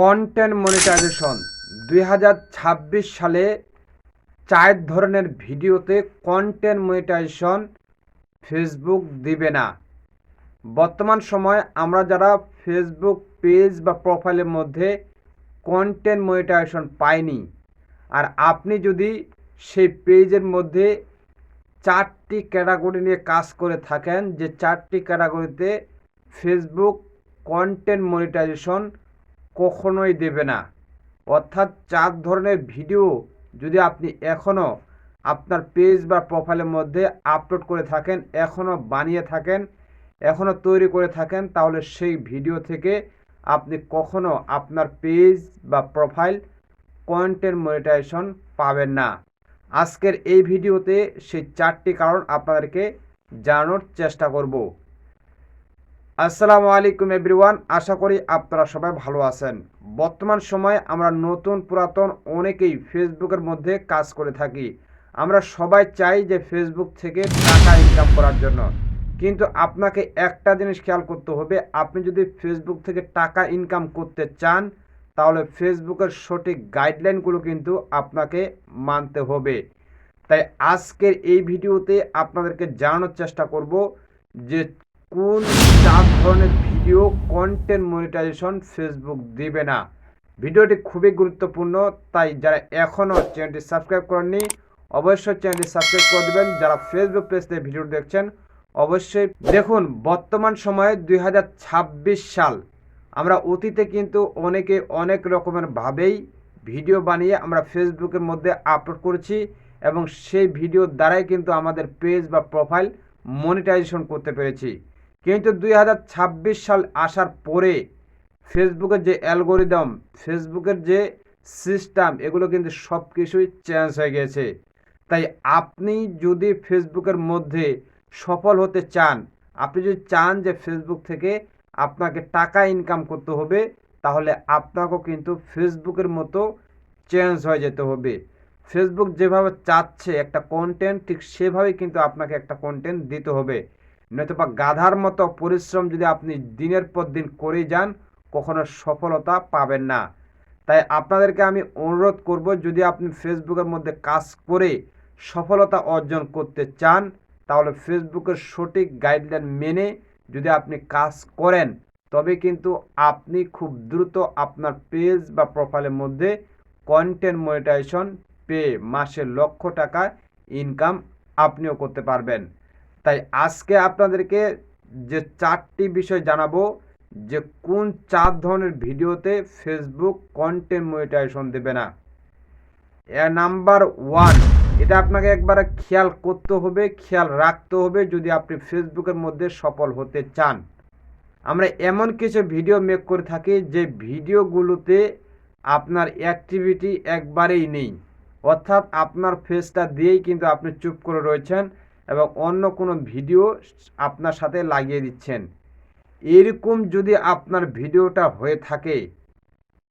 Content monetization দুই হাজার ছাব্বিশ সালে চার ধরনের ভিডিওতে কন্টেন্ট মনিটাইজেশন ফেসবুক দিবে না। বর্তমান সময় আমরা যারা ফেসবুক পেজ বা প্রোফাইলের মধ্যে কন্টেন্ট মনিটাইজেশন পাইনি, আর আপনি যদি সেই পেজের মধ্যে চারটি ক্যাটাগরি নিয়ে কাজ করে থাকেন, যে চারটি ক্যাটাগরিতে ফেসবুক কন্টেন্ট মনিটাইজেশন কখনোই দেবে না। অর্থাৎ চার ধরনের ভিডিও যদি আপনি এখনও আপনার পেজ বা প্রোফাইলের মধ্যে আপলোড করে থাকেন এখনও বানিয়ে থাকেন এখনও তৈরি করে থাকেন, তাহলে সেই ভিডিও থেকে আপনি কখনো আপনার পেজ বা প্রোফাইল কন্টেন্ট মনিটাইজেশন পাবেন না। আজকের এই ভিডিওতে সেই চারটি কারণ আপনাদেরকে জানানোর চেষ্টা করব। আসসালামু আলাইকুম এভরিওয়ান, আশা করি আপনারা সবাই ভালো আছেন। বর্তমান সময়ে আমরা নতুন পুরাতন অনেকেই ফেসবুকের মধ্যে কাজ করে থাকি। আমরা সবাই চাই যে ফেসবুক থেকে টাকা ইনকাম করার জন্য। কিন্তু আপনাকে একটা জিনিস খেয়াল করতে হবে, আপনি যদি ফেসবুক থেকে টাকা ইনকাম করতে চান, তাহলে ফেসবুকের সঠিক গাইডলাইনগুলো কিন্তু আপনাকে মানতে হবে। তাই আজকের এই ভিডিওতে আপনাদেরকে জানানোর চেষ্টা করব যে কোন চার ধরনের ভিডিও কন্টেন্ট মনিটাইজেশন ফেসবুক দিবে না? ভিডিওটি খুবই গুরুত্বপূর্ণ, তাই যারা এখনও চ্যানেলটি সাবস্ক্রাইব করেননি, অবশ্যই চ্যানেলটি সাবস্ক্রাইব করে দেবেন। যারা ফেসবুক পেজ থেকে ভিডিও দেখছেন, অবশ্যই দেখুন, বর্তমান সময়ে দু হাজার ছাব্বিশ সাল। আমরা অতীতে কিন্তু অনেকে অনেক রকমের ভাবেই ভিডিও বানিয়ে আমরা ফেসবুকের মধ্যে আপলোড করেছি এবং সেই ভিডিওর দ্বারাই কিন্তু আমাদের পেজ বা প্রোফাইল মনিটাইজেশন করতে পেরেছি। কিন্তু দুই হাজার ছাব্বিশ সাল আসার পরে ফেসবুকের যে অ্যালগোরিদম ফেসবুকের যে সিস্টেম, এগুলো কিন্তু সব কিছুই চেঞ্জ হয়ে গেছে। তাই আপনি যদি ফেসবুকের মধ্যে সফল হতে চান, আপনি যদি চান যে ফেসবুক থেকে আপনাকে টাকা ইনকাম করতে হবে, তাহলে আপনাকেও কিন্তু ফেসবুকের মতো চেঞ্জ হয়ে যেতে হবে। ফেসবুক যেভাবে চাচ্ছে একটা কন্টেন্ট ঠিক সেভাবেই কিন্তু আপনাকে একটা কন্টেন্ট দিতে হবে। নয়তোবা গাধার মতো পরিশ্রম যদি আপনি দিনের পর দিন করে যান, কখনো সফলতা পাবেন না। তাই আপনাদেরকে আমি অনুরোধ করব, যদি আপনি ফেসবুকের মধ্যে কাজ করে সফলতা অর্জন করতে চান, তাহলে ফেসবুকের সঠিক গাইডলাইন মেনে যদি আপনি কাজ করেন, তবে কিন্তু আপনি খুব দ্রুত আপনার পেজ বা প্রোফাইলের মধ্যে কন্টেন্ট মনিটাইজেশন পেয়ে মাসে লক্ষ টাকা ইনকাম আপনিও করতে পারবেন। তাই আজকে আপনাদেরকে যে চারটি বিষয় জানাব, যে কোন চার ধরনের ভিডিওতে ফেসবুক কন্টেন্ট মনিটাইজেশন দেবে না। নাম্বার ওয়ান, এটা আপনাকে একবারে খেয়াল করতে হবে, খেয়াল রাখতে হবে যদি আপনি ফেসবুকের মধ্যে সফল হতে চান। আমরা এমন কিছু ভিডিও মেক করে থাকি যে ভিডিওগুলোতে আপনার অ্যাক্টিভিটি একবারেই নেই। অর্থাৎ আপনার ফেসটা দিয়েই কিন্তু আপনি চুপ করে রয়েছেন। এবং অন্য কোনো ভিডিও আপনার সাথে লাগিয়ে দিচ্ছেন। এরকম যদি আপনার ভিডিওটা হয়ে থাকে,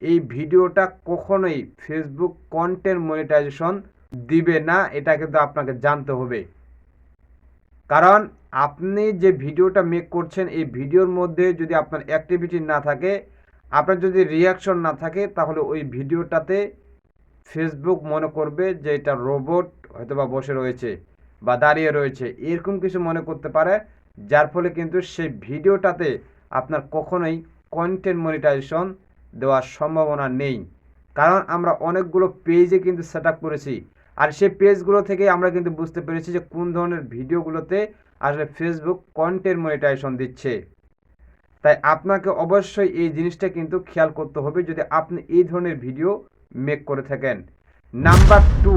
এই ভিডিওটা কখনোই ফেসবুক কন্টেন্ট মনিটাইজেশন দিবে না, এটা কিন্তু আপনাকে জানতে হবে। কারণ আপনি যে ভিডিওটা মেক করছেন, এই ভিডিওর মধ্যে যদি আপনার অ্যাক্টিভিটি না থাকে, আপনার যদি রিয়াকশন না থাকে, তাহলে ওই ভিডিওটাতে ফেসবুক মনে করবে যে এটা রোবট হয়তো বা বসে রয়েছে। বা দাঁড়িয়ে রয়েছে, এরকম কিছু মনে করতে পারে, যার ফলে কিন্তু সেই ভিডিওটাতে আপনার কখনোই কন্টেন্ট মনিটাইজেশন দেওয়ার সম্ভাবনা নেই। কারণ আমরা অনেকগুলো পেজে কিন্তু সেট করেছি, আর সেই পেজগুলো থেকে আমরা কিন্তু বুঝতে পেরেছি যে কোন ধরনের ভিডিওগুলোতে আসলে ফেসবুক কন্টেন্ট মনিটাইজেশন দিচ্ছে। তাই আপনাকে অবশ্যই এই জিনিসটা কিন্তু খেয়াল করতে হবে যদি আপনি এই ধরনের ভিডিও মেক করে থাকেন। নাম্বার টু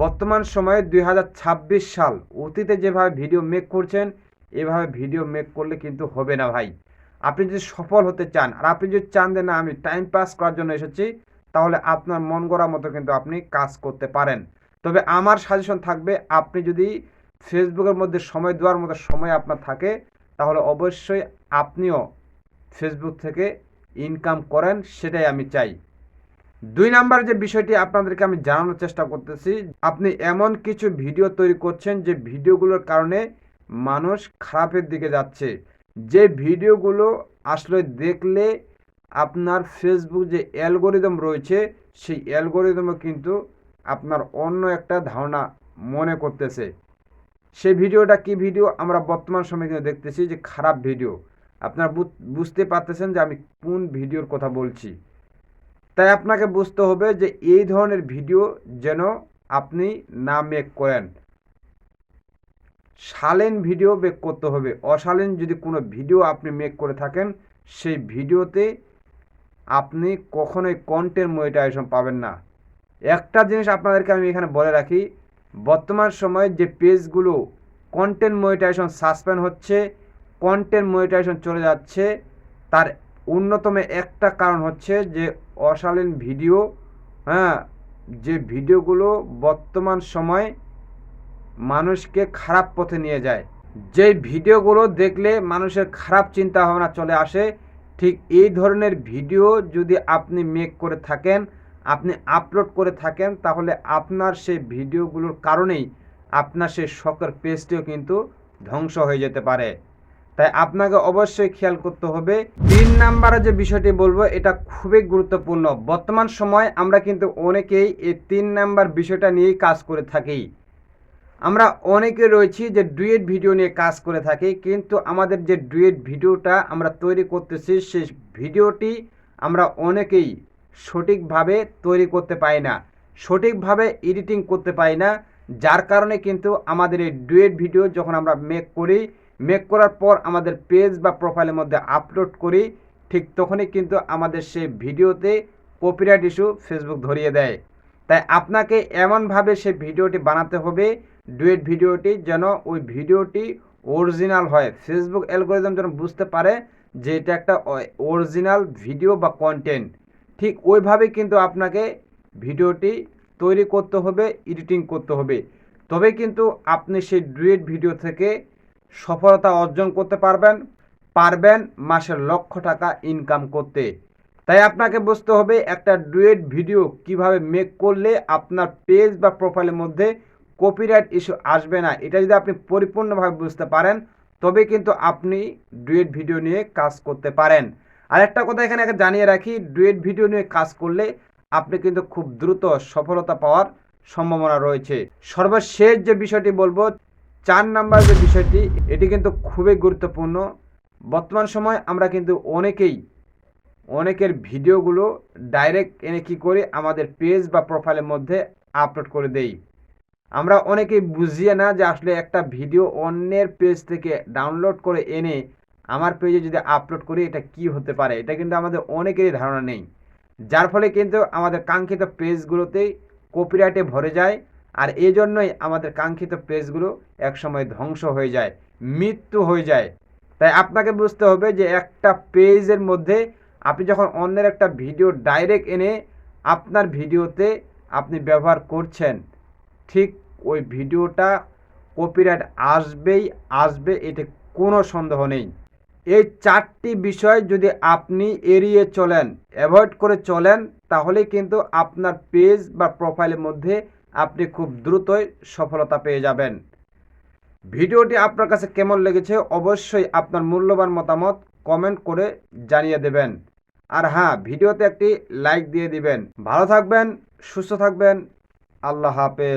বর্তমান সময়ে দুই হাজার ছাব্বিশ সাল অতীতে যেভাবে ভিডিও মেক করছেন, এভাবে ভিডিও মেক করলে কিন্তু হবে না ভাই। আপনি যদি সফল হতে চান আর আপনি যদি চান যে না, আমি টাইম পাস করার জন্য এসেছি, তাহলে আপনার মন গড়া মতো কিন্তু আপনি কাজ করতে পারেন। তবে আমার সাজেশন থাকবে, আপনি যদি ফেসবুকের মধ্যে সময় দেওয়ার মতো সময় আপনার থাকে, তাহলে অবশ্যই আপনিও ফেসবুক থেকে ইনকাম করেন, সেটাই আমি চাই। দুই নাম্বার যে বিষয়টি আপনাদেরকে আমি জানানোর চেষ্টা করতেছি, আপনি এমন কিছু ভিডিও তৈরি করছেন যে ভিডিওগুলোর কারণে মানুষ খারাপের দিকে যাচ্ছে। যে ভিডিওগুলো আসলে দেখলে আপনার ফেসবুক যে অ্যালগোরিদম রয়েছে, সেই অ্যালগোরিদমও কিন্তু আপনার অন্য একটা ধারণা মনে করতেছে। সেই ভিডিওটা কি ভিডিও? আমরা বর্তমান সময়ে কিন্তু দেখতেছি যে খারাপ ভিডিও। আপনারা বুঝ- বুঝতে পারতেছেন যে আমি কোন ভিডিওর কথা বলছি। তাই আপনাকে বুঝতে হবে যে এই ধরনের ভিডিও যেন আপনি না মেক করেন। শালীন ভিডিও মেক করতে হবে। অশালীন যদি কোনো ভিডিও আপনি মেক করে থাকেন, সেই ভিডিওতে আপনি কখনোই কন্টেন্ট মনিটাইজেশন পাবেন না। একটা জিনিস আপনাদেরকে আমি এখানে বলে রাখি, বর্তমান সময়ে যে পেজগুলো কন্টেন্ট মনিটাইজেশন সাসপেন্ড হচ্ছে কন্টেন্ট মনিটাইজেশন চলে যাচ্ছে, তার অন্যতম একটা কারণ হচ্ছে যে অশালীন ভিডিও হ্যাঁ যে ভিডিওগুলো বর্তমান সময় মানুষকে খারাপ পথে নিয়ে যায়। যে ভিডিওগুলো দেখলে মানুষের খারাপ চিন্তা ভাবনা চলে আসে, ঠিক এই ধরনের ভিডিও যদি আপনি মেক করে থাকেন, আপনি আপলোড করে থাকেন, তাহলে আপনার সেই ভিডিওগুলোর কারণেই আপনার সেই শখের পেজটিও কিন্তু ধ্বংস হয়ে যেতে পারে। তাই আপনাকে অবশ্যই খেয়াল করতে হবে। তিন নাম্বারে যে বিষয়টি বলব, এটা খুবই গুরুত্বপূর্ণ। বর্তমান সময় আমরা কিন্তু অনেকেই এই তিন নাম্বার বিষয়টা নিয়েই কাজ করে থাকি। আমরা অনেকে রয়েছি যে ডুয়েট ভিডিও নিয়ে কাজ করে থাকি, কিন্তু আমাদের যে ডুয়েট ভিডিওটা আমরা তৈরি করতেছি সেই ভিডিওটি আমরা অনেকেই সঠিকভাবে তৈরি করতে পারি না, সঠিকভাবে এডিটিং করতে পারি না। যার কারণে কিন্তু আমাদের এই ডুয়েট ভিডিও যখন আমরা মেক করি মেক করার পর আমাদের পেজ বা প্রোফাইলের মধ্যে আপলোড করি, ঠিক তখনই কিন্তু আমাদের সেই ভিডিওতে কপিরাইট ইস্যু ফেসবুক ধরিয়ে দেয়। তাই আপনাকে এমনভাবে সেই ভিডিওটি বানাতে হবে ডুয়েট ভিডিওটি যেন ওই ভিডিওটি অরিজিনাল হয়। ফেসবুক অ্যালগোরিজম যেন বুঝতে পারে যে এটা একটা অরিজিনাল ভিডিও বা কন্টেন্ট ঠিক ওইভাবে কিন্তু আপনাকে ভিডিওটি তৈরি করতে হবে এডিটিং করতে হবে। তবে কিন্তু আপনি সেই ডুয়েট ভিডিও থেকে সফলতা অর্জন করতে পারবেন পারবেন মাসের লক্ষ টাকা ইনকাম করতে। তাই আপনাকে বুঝতে হবে একটা ডুয়েট ভিডিও কীভাবে মেক করলে আপনার পেজ বা প্রোফাইলের মধ্যে কপিরাইট ইস্যু আসবে না, এটা যদি আপনি পরিপূর্ণভাবে বুঝতে পারেন, তবে কিন্তু আপনি ডুয়েট ভিডিও নিয়ে কাজ করতে পারেন। আর একটা কথা এখানে জানিয়ে রাখি, ডুয়েট ভিডিও নিয়ে কাজ করলে আপনি কিন্তু খুব দ্রুত সফলতা পাওয়ার সম্ভাবনা রয়েছে। সর্বশেষ যে বিষয়টি বলব চার নাম্বার যে বিষয়টি, এটি কিন্তু খুবই গুরুত্বপূর্ণ। বর্তমান সময় আমরা কিন্তু অনেকেই, অনেকের ভিডিওগুলো ডাইরেক্ট এনে কি করি, আমাদের পেজ বা প্রোফাইলের মধ্যে আপলোড করে দেই। আমরা অনেকেই বুঝিয়ে না যে আসলে একটা ভিডিও অন্যের পেজ থেকে ডাউনলোড করে এনে আমার পেজে যদি আপলোড করি, এটা কি হতে পারে? এটা কিন্তু আমাদের অনেকেরই ধারণা নেই। যার ফলে কিন্তু আমাদের কাঙ্ক্ষিত পেজগুলোতেই কপিরাইটে ভরে যায়। আর এই জন্যই আমাদের কাঙ্ক্ষিত পেজগুলো একসময় ধ্বংস হয়ে যায়, মৃত্যু হয়ে যায়। তাই আপনাকে বুঝতে হবে যে একটা পেজের মধ্যে আপনি যখন অন্যের একটা ভিডিও ডাইরেক্ট এনে আপনার ভিডিওতে আপনি ব্যবহার করছেন, ঠিক ওই ভিডিওটা কপিরাইট আসবেই, আসবে, এতে কোনো সন্দেহ নেই। এই চারটি বিষয় যদি আপনি এড়িয়ে চলেন অ্যাভয়েড করে চলেন তাহলে কিন্তু আপনার পেজ বা প্রোফাইলের মধ্যে আপনি খুব দ্রুতই সফলতা পেয়ে যাবেন। ভিডিওটি আপনার কাছে কেমন লেগেছে অবশ্যই আপনার মূল্যবান মতামত কমেন্ট করে জানিয়ে দেবেন। আর হ্যাঁ ভিডিওতে একটি লাইক দিয়ে দিবেন। ভালো থাকবেন, সুস্থ থাকবেন। আল্লাহ হাফেজ।